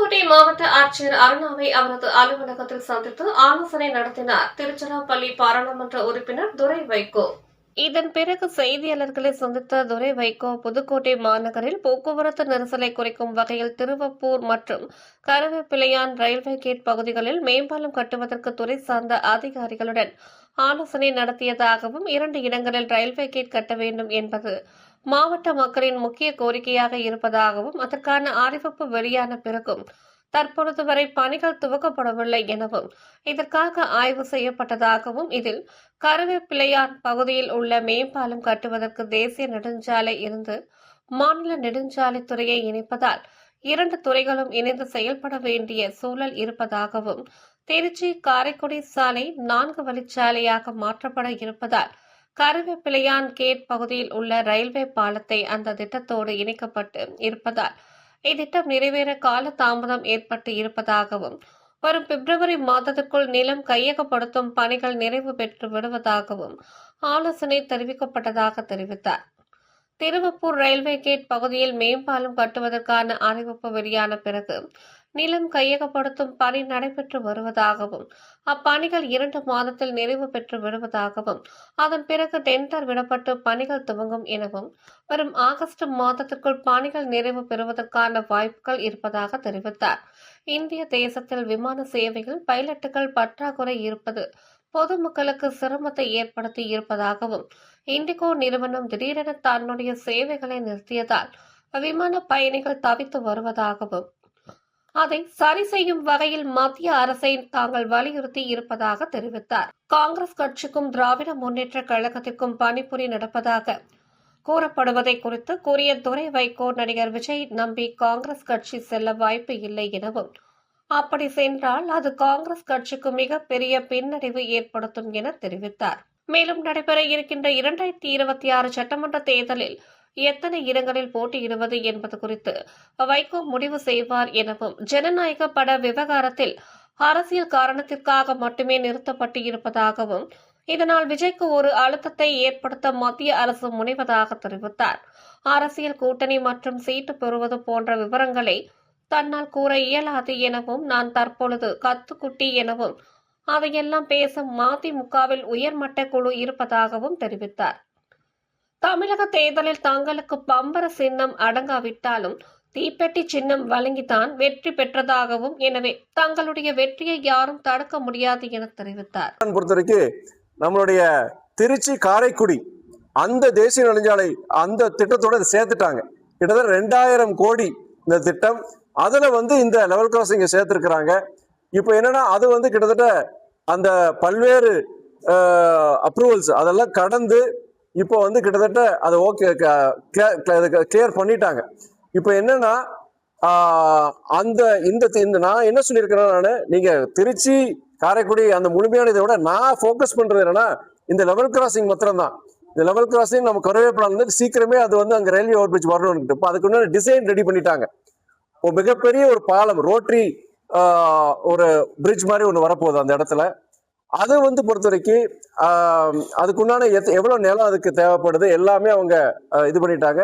புதுக்கோட்டை மாவட்ட ஆட்சியர் அருணாவை அவரது அலுவலகத்தில் சந்தித்து ஆலோசனை நடத்தினார். திருச்சிராப்பள்ளி பாராளுமன்ற உறுப்பினர் துரை வைகோ. இதன் பிறகு செய்தியாளர்களை சந்தித்த துரை வைகோ புதுக்கோட்டை மாநகரில் போக்குவரத்து நெரிசலை குறைக்கும் வகையில் திருவப்பூர் மற்றும் கருவேப்பிலையான் ரயில்வே கேட் பகுதிகளில் மேம்பாலம் கட்டுவதற்கு துறை சார்ந்த அதிகாரிகளுடன் ஆலோசனை நடத்தியதாகவும் இரண்டு இடங்களில் ரயில்வே கேட் கட்ட வேண்டும் என்பது மாவட்ட மக்களின் முக்கிய கோரிக்கையாக இருப்பதாகவும் அதற்கான அறிவிப்பு வெளியான பிறகும் தற்பொழுது வரை பணிகள் துவக்கப்படவில்லை எனவும் இதற்காக ஆய்வு செய்யப்பட்டதாகவும் இதில் கருவேப்பிள்ளையான் பகுதியில் உள்ள மேம்பாலம் கட்டுவதற்கு தேசிய நெடுஞ்சாலை இருந்து மாநில நெடுஞ்சாலை துறையை இணைப்பதால் இரண்டு துறைகளும் இணைந்து செயல்பட வேண்டிய சூழல் இருப்பதாகவும் திருச்சி காரைக்குடி சாலை நான்கு வழிச்சாலையாக மாற்றப்பட இருப்பதால் கருவேப்பிலையான் கேட் பகுதியில் உள்ள ரயில்வே பாலத்தை அந்த திட்டத்தோடு இணைக்கப்பட்டு இருப்பதால் இத்திட்டம் நிறைவேற கால தாமதம் ஏற்பட்டு இருப்பதாகவும் வரும் பிப்ரவரி மாதத்திற்குள் நிலம் கையகப்படுத்தும் பணிகள் நிறைவு பெற்று விடுவதாகவும் ஆலோசனை தெரிவிக்கப்பட்டதாக தெரிவித்தார். திருவப்பூர் ரயில்வே கேட் பகுதியில் மேம்பாலம் கட்டுவதற்கான அறிவிப்பு வெளியான பிறகு நிலம் கையகப்படுத்தும் பணி நடைபெற்று வருவதாகவும் அப்பணிகள் இரண்டு மாதத்தில் நிறைவு பெற்று விடுவதாகவும் அதன் பிறகு டெண்டர் விடப்பட்டு பணிகள் துவங்கும் எனவும் வரும் ஆகஸ்ட் மாதத்திற்குள் பணிகள் நிறைவு பெறுவதற்கான வாய்ப்புகள் இருப்பதாக தெரிவித்தார். இந்திய தேசத்தில் விமான சேவையில் பைலட்டுகள் பற்றாக்குறை இருப்பது பொதுமக்களுக்கு சிரமத்தை ஏற்படுத்தி இருப்பதாகவும் இண்டிகோ நிறுவனம் திடீரென தன்னுடைய சேவைகளை நிறுத்தியதால் விமான பயணிகள் தவித்து வருவதாகவும் அதை சரி செய்யும் வகையில் மத்திய அரசை தாங்கள் வலியுறுத்தி இருப்பதாக தெரிவித்தார். காங்கிரஸ் கட்சிக்கும் திராவிட முன்னேற்ற கழகத்திற்கும் பணிபுரி நடப்பதாக கூறப்படுவதை குறித்து கூறிய துறை வைகோ நடிகர் விஜய் நம்பி காங்கிரஸ் கட்சி செல்ல வாய்ப்பு இல்லை எனவும் அப்படி சென்றால் அது காங்கிரஸ் கட்சிக்கு மிகப்பெரிய பின்னடைவு ஏற்படுத்தும் என தெரிவித்தார். மேலும் நடைபெற இருக்கின்ற இரண்டாயிரத்தி இருபத்தி ஆறு சட்டமன்ற தேர்தலில் எத்தனை இடங்களில் போட்டியிடுவது என்பது குறித்து வைகோ முடிவு செய்வார் எனவும் ஜனநாயக பட விவகாரத்தில் அரசியல் காரணத்திற்காக மட்டுமே நிறுத்தப்பட்டு இருப்பதாகவும் இதனால் விஜய்க்கு ஒரு அழுத்தத்தை ஏற்படுத்த மத்திய அரசு முனைவதாக தெரிவித்தார். அரசியல் கூட்டணி மற்றும் சீட்டு பெறுவது போன்ற விவரங்களை தன்னால் கூற இயலாது எனவும் நான் தற்பொழுது கத்துக்குட்டி எனவும் அதையெல்லாம் பேச மதிமுகவில் உயர்மட்ட குழு இருப்பதாகவும் தெரிவித்தார். தமிழக தேர்தலில் தங்களுக்கு பம்பர சின்னம் அடங்காவிட்டாலும் தீப்பெட்டி சின்னம் வழங்கித்தான் வெற்றி பெற்றதாகவும் எனவே தங்களுடைய வெற்றியை யாரும் தடுக்க முடியாது என தெரிவித்தார். பொறுத்தவரைக்கு நம்மளுடைய திருச்சி காரைக்குடி அந்த தேசிய நெடுஞ்சாலை அந்த திட்டத்தோட சேர்த்துட்டாங்க. கிட்டத்தட்ட ரெண்டாயிரம் கோடி இந்த திட்டம். அதுல வந்து இந்த லெவல் கிராசிங்க சேர்த்துருக்குறாங்க. இப்போ என்னன்னா அது வந்து கிட்டத்தட்ட அந்த பல்வேறு அப்ரூவல்ஸ் அதெல்லாம் கடந்து இப்போ வந்து கிட்டத்தட்ட அதை ஓகே கிளியர் பண்ணிட்டாங்க. இப்போ என்னன்னா அந்த இந்த இந்த நான் என்ன சொல்லியிருக்கிறேன் நான் நீங்க திருச்சி காரைக்குடி அந்த முழுமையான இதை விட நான் ஃபோக்கஸ் பண்றது என்னன்னா இந்த லெவல் கிராசிங் மாத்திரம்தான். இந்த லெவல் கிராசிங் நம்ம கருவேப்பிலாம் வந்து சீக்கிரமே அது வந்து அங்கே ரயில்வே ஓவர் பிரிட்ஜ் வரணும்னு இப்போ அதுக்கு முன்னாடி டிசைன் ரெடி பண்ணிட்டாங்க. ஒரு மிகப்பெரிய ஒரு பாலம் ரோட்டரி ஒரு பிரிட்ஜ் மாதிரி ஒன்று வரப்போகுது அந்த இடத்துல. அதை வந்து பொறுத்த வரைக்கும் அதுக்குண்டான எத் எவ்வளோ நிலம் அதுக்கு தேவைப்படுது எல்லாமே அவங்க இது பண்ணிட்டாங்க.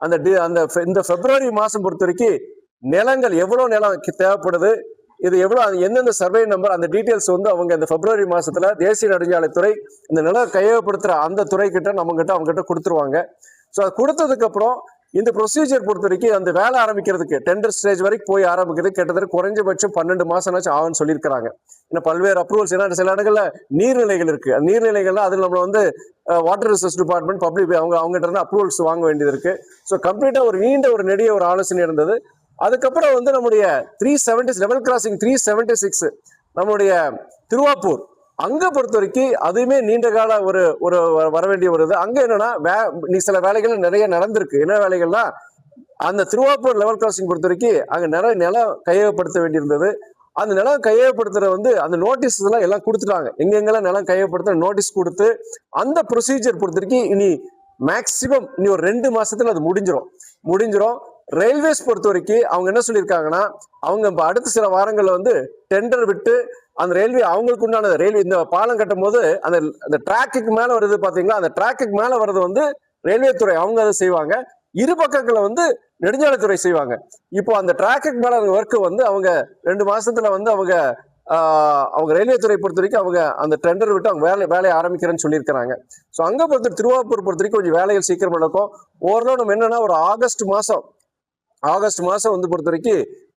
அந்த டி அந்த இந்த பிப்ரவரி மாதம் பொறுத்த வரைக்கும் நிலங்கள் எவ்வளோ நிலம் தேவைப்படுது இது எவ்வளோ அது எந்தெந்த சர்வே நம்பர் அந்த டீட்டெயில்ஸ் வந்து அவங்க இந்த பிப்ரவரி மாதத்தில் தேசிய நெடுஞ்சாலைத்துறை இந்த நிலம் கையகப்படுத்துகிற அந்த துறை நம்மக்கிட்ட நம்ம கிட்ட கொடுத்துருவாங்க. ஸோ அது கொடுத்ததுக்கப்புறம் இந்த ப்ரொசீஜர் பொறுத்த வரைக்கும் அந்த வேலை ஆரம்பிக்கிறதுக்கு டெண்டர் ஸ்டேஜ் வரைக்கும் போய் ஆரம்பிக்கிறது கிட்டத்தட்ட குறைஞ்சபட்சம் பன்னெண்டு மாசம்னாச்சும் ஆகும்னு சொல்லியிருக்கிறாங்க. ஏன்னா பல்வேறு அப்ரூவல்ஸ் ஏன்னா சில இடங்கள்ல நீர்நிலைகள் இருக்கு. அந்த நீர்நிலைகள்ல அதில் நம்ம வந்து வாட்டர் ரிசோர்ஸ் டிபார்ட்மெண்ட் பப்ளிக் அவங்க அவங்ககிட்ட இருந்து அப்ரூவல்ஸ் வாங்க வேண்டியது இருக்கு. ஸோ கம்ப்ளீட்டா ஒரு நீண்ட ஒரு நெடிய ஒரு ஆலோசனை இருந்தது. அதுக்கப்புறம் வந்து நம்முடைய three seventy level crossing three seventy six நம்மளுடைய திருவாப்பூர் அங்கே பொறுத்த வரைக்கும் அதுவுமே நீண்ட கால ஒரு ஒரு வ- வர வேண்டிய ஒரு இது. அங்கே என்னன்னா வே நீ சில வேலைகள் நிறைய நடந்திருக்கு. என்ன வேலைகள்லாம் அந்த திருவாப்பூர் லெவல் கிராசிங் பொறுத்த வரைக்கும் அங்கே நிறைய நிலம் கையகப்படுத்த வேண்டியிருந்தது. அந்த நிலம் கையகப்படுத்துற வந்து அந்த நோட்டீஸ் எல்லாம் எல்லாம் கொடுத்துட்டாங்க. எங்கெங்கெல்லாம் நிலம் கையகப்படுத்த நோட்டீஸ் கொடுத்து அந்த ப்ரொசீஜர் பொறுத்த வரைக்கும் இனி மேக்சிமம் இனி ஒரு ரெண்டு மாசத்துல அது முடிஞ்சிடும் முடிஞ்சிடும் ரயில்வேஸ் பொறுத்த வரைக்கும் அவங்க என்ன சொல்லியிருக்காங்கன்னா அவங்க இப்ப அடுத்த சில வாரங்களில் வந்து டெண்டர் விட்டு அந்த ரயில்வே அவங்களுக்கு உண்டான ரயில்வே இந்த பாலம் கட்டும் போது அந்த அந்த டிராக்குக்கு மேல வருது பாத்தீங்களா? அந்த டிராக்குக்கு மேல வர்றது வந்து ரயில்வே துறை. அவங்க அதை செய்வாங்க. இரு பக்கங்களை வந்து நெடுஞ்சாலைத்துறை செய்வாங்க. இப்போ அந்த டிராக்குக்கு மேல ஒர்க்கு வந்து அவங்க ரெண்டு மாசத்துல வந்து அவங்க அவங்க ரயில்வே துறை பொறுத்த வரைக்கும் அவங்க அந்த டெண்டர் விட்டு அவங்க வேலை வேலையை ஆரம்பிக்கிறேன்னு சொல்லியிருக்கிறாங்க. ஸோ அங்கே பொறுத்த திருவாரூர் பொறுத்த வரைக்கும் கொஞ்சம் வேலைகள் சீக்கிரம் நடக்கும். ஓரளவு நம்ம என்னன்னா ஒரு ஆகஸ்ட் மாசம் ஆகஸ்ட் மாசம் வந்து பொறுத்த வரைக்கும்